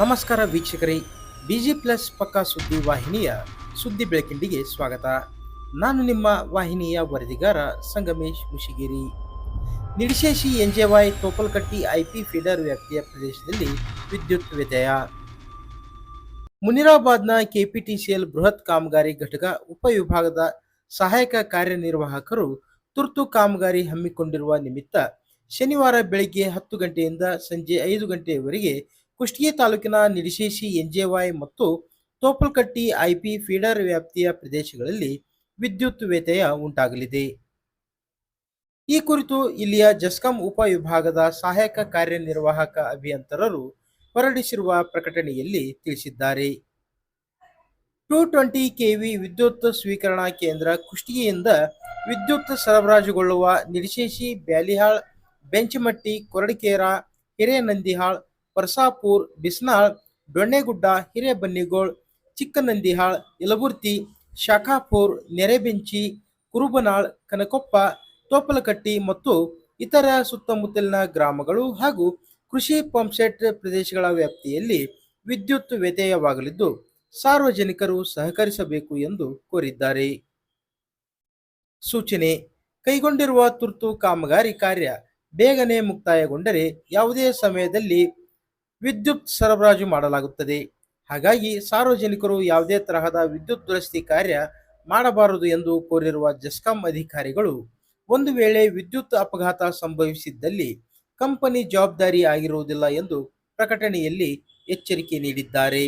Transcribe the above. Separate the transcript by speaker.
Speaker 1: ನಮಸ್ಕಾರ ವೀಕ್ಷಕರೇ busy plus ಪಕ್ಕಾ ಸುದ್ದಿ ವಾಹಿನಿಯ ಸುದ್ದಿ ಬೆಳಕಿಂಡಿಗೆ ಸ್ವಾಗತ. ನಾನು ನಿಮ್ಮ ವಾಹಿನಿಯ ವರದಿಗಾರ ಸಂಗಮೇಶ್ ಮುಷಿಗಿರಿ. ನಿಡಿಶೇಶಿ ಎನ್ಜೆವೈ ತೋಪಲ್ಕಟ್ಟಿ ಐಪಿ ಫೀಡರ್ ವ್ಯಾಪ್ತಿಯ ಪ್ರದೇಶದಲ್ಲಿ ವಿದ್ಯುತ್ ವ್ಯತ್ಯಯ ಮುನಿರಾಬಾದ್ನ ಕೆಪಿಟಿಸಿಎಲ್ ಬೃಹತ್ ಕಾಮಗಾರಿ ಘಟಕ ಉಪವಿಭಾಗದ ಸಹಾಯಕ ಕಾರ್ಯನಿರ್ವಾಹಕರು ತುರ್ತು ಕಾಮಗಾರಿ ಹಮ್ಮಿಕೊಂಡಿರುವ ನಿಮಿತ್ತ ಶನಿವಾರ ಬೆಳಗ್ಗೆ ಹತ್ತು ಗಂಟೆಯಿಂದ ಸಂಜೆ ಐದು ಗಂಟೆಯವರೆಗೆ ಕುಷ್ಟಗಿ ತಾಲೂಕಿನ ನಿಡಿಶೇಷಿ ಎನ್ಜೆವಾಯ್ ಮತ್ತು ತೋಪಲ್ಕಟ್ಟಿ ಐಪಿ ಫೀಡರ್ ವ್ಯಾಪ್ತಿಯ ಪ್ರದೇಶಗಳಲ್ಲಿ ವಿದ್ಯುತ್ ವ್ಯತ್ಯಯ ಉಂಟಾಗಲಿದೆ. ಈ ಕುರಿತು ಇಲ್ಲಿಯ ಜಸ್ಕಾಂ ಉಪವಿಭಾಗದ ಸಹಾಯಕ ಕಾರ್ಯನಿರ್ವಾಹಕ ಅಭಿಯಂತರರು ಹೊರಡಿಸಿರುವ ಪ್ರಕಟಣೆಯಲ್ಲಿ ತಿಳಿಸಿದ್ದಾರೆ. ಟೂ ಟ್ವೆಂಟಿ ಕೆವಿ ವಿದ್ಯುತ್ ಸ್ವೀಕರಣಾ ಕೇಂದ್ರ ಕುಷ್ಟಗಿಯಿಂದ ವಿದ್ಯುತ್ ಸರಬರಾಜುಗೊಳ್ಳುವ ನಿಡಿಶೇಷಿ ಬ್ಯಾಲಿಹಾಳ್, ಬೆಂಚಮಟ್ಟಿ, ಕೊರಡಿಕೇರ, ಹಿರೇನಂದಿಹಾಳ್ ಪರ್ಸಾಪುರ್, ಬಿಸ್ನಾಳ್ ಡೊಣ್ಣೆಗುಡ್ಡ ಹಿರೇಬನ್ನಿಗೋಳ್, ಚಿಕ್ಕನಂದಿಹಾಳ್, ಯಲಬುರ್ತಿ, ಶಾಖಾಪುರ್, ನೆರೆಬೆಂಚಿ, ಕುರುಬನಾಳ್, ಕನಕೊಪ್ಪ, ತೋಪಲಕಟ್ಟಿ ಮತ್ತು ಇತರ ಸುತ್ತಮುತ್ತಲಿನ ಗ್ರಾಮಗಳು ಹಾಗೂ ಕೃಷಿ ಪಂಪ್ಸೆಟ್ ಪ್ರದೇಶಗಳ ವ್ಯಾಪ್ತಿಯಲ್ಲಿ ವಿದ್ಯುತ್ ವ್ಯತ್ಯಯವಾಗಲಿದ್ದು ಸಾರ್ವಜನಿಕರು ಸಹಕರಿಸಬೇಕು ಎಂದು ಕೋರಿದ್ದಾರೆ. ಸೂಚನೆ, ಕೈಗೊಂಡಿರುವ ತುರ್ತು ಕಾಮಗಾರಿ ಕಾರ್ಯ ಬೇಗನೆ ಮುಕ್ತಾಯಗೊಂಡರೆ ಯಾವುದೇ ಸಮಯದಲ್ಲಿ ವಿದ್ಯುತ್ ಸರಬರಾಜು ಮಾಡಲಾಗುತ್ತದೆ. ಹಾಗಾಗಿ ಸಾರ್ವಜನಿಕರು ಯಾವುದೇ ತರಹದ ವಿದ್ಯುತ್ ದುರಸ್ತಿ ಕಾರ್ಯ ಮಾಡಬಾರದು ಎಂದು ಕೋರಿರುವ ಜಸ್ಕಾಂ ಅಧಿಕಾರಿಗಳು, ಒಂದು ವೇಳೆ ವಿದ್ಯುತ್ ಅಪಘಾತ ಸಂಭವಿಸಿದ್ದಲ್ಲಿ ಕಂಪನಿ ಜವಾಬ್ದಾರಿ ಆಗಿರುವುದಿಲ್ಲ ಎಂದು ಪ್ರಕಟಣೆಯಲ್ಲಿ ಎಚ್ಚರಿಕೆ ನೀಡಿದ್ದಾರೆ.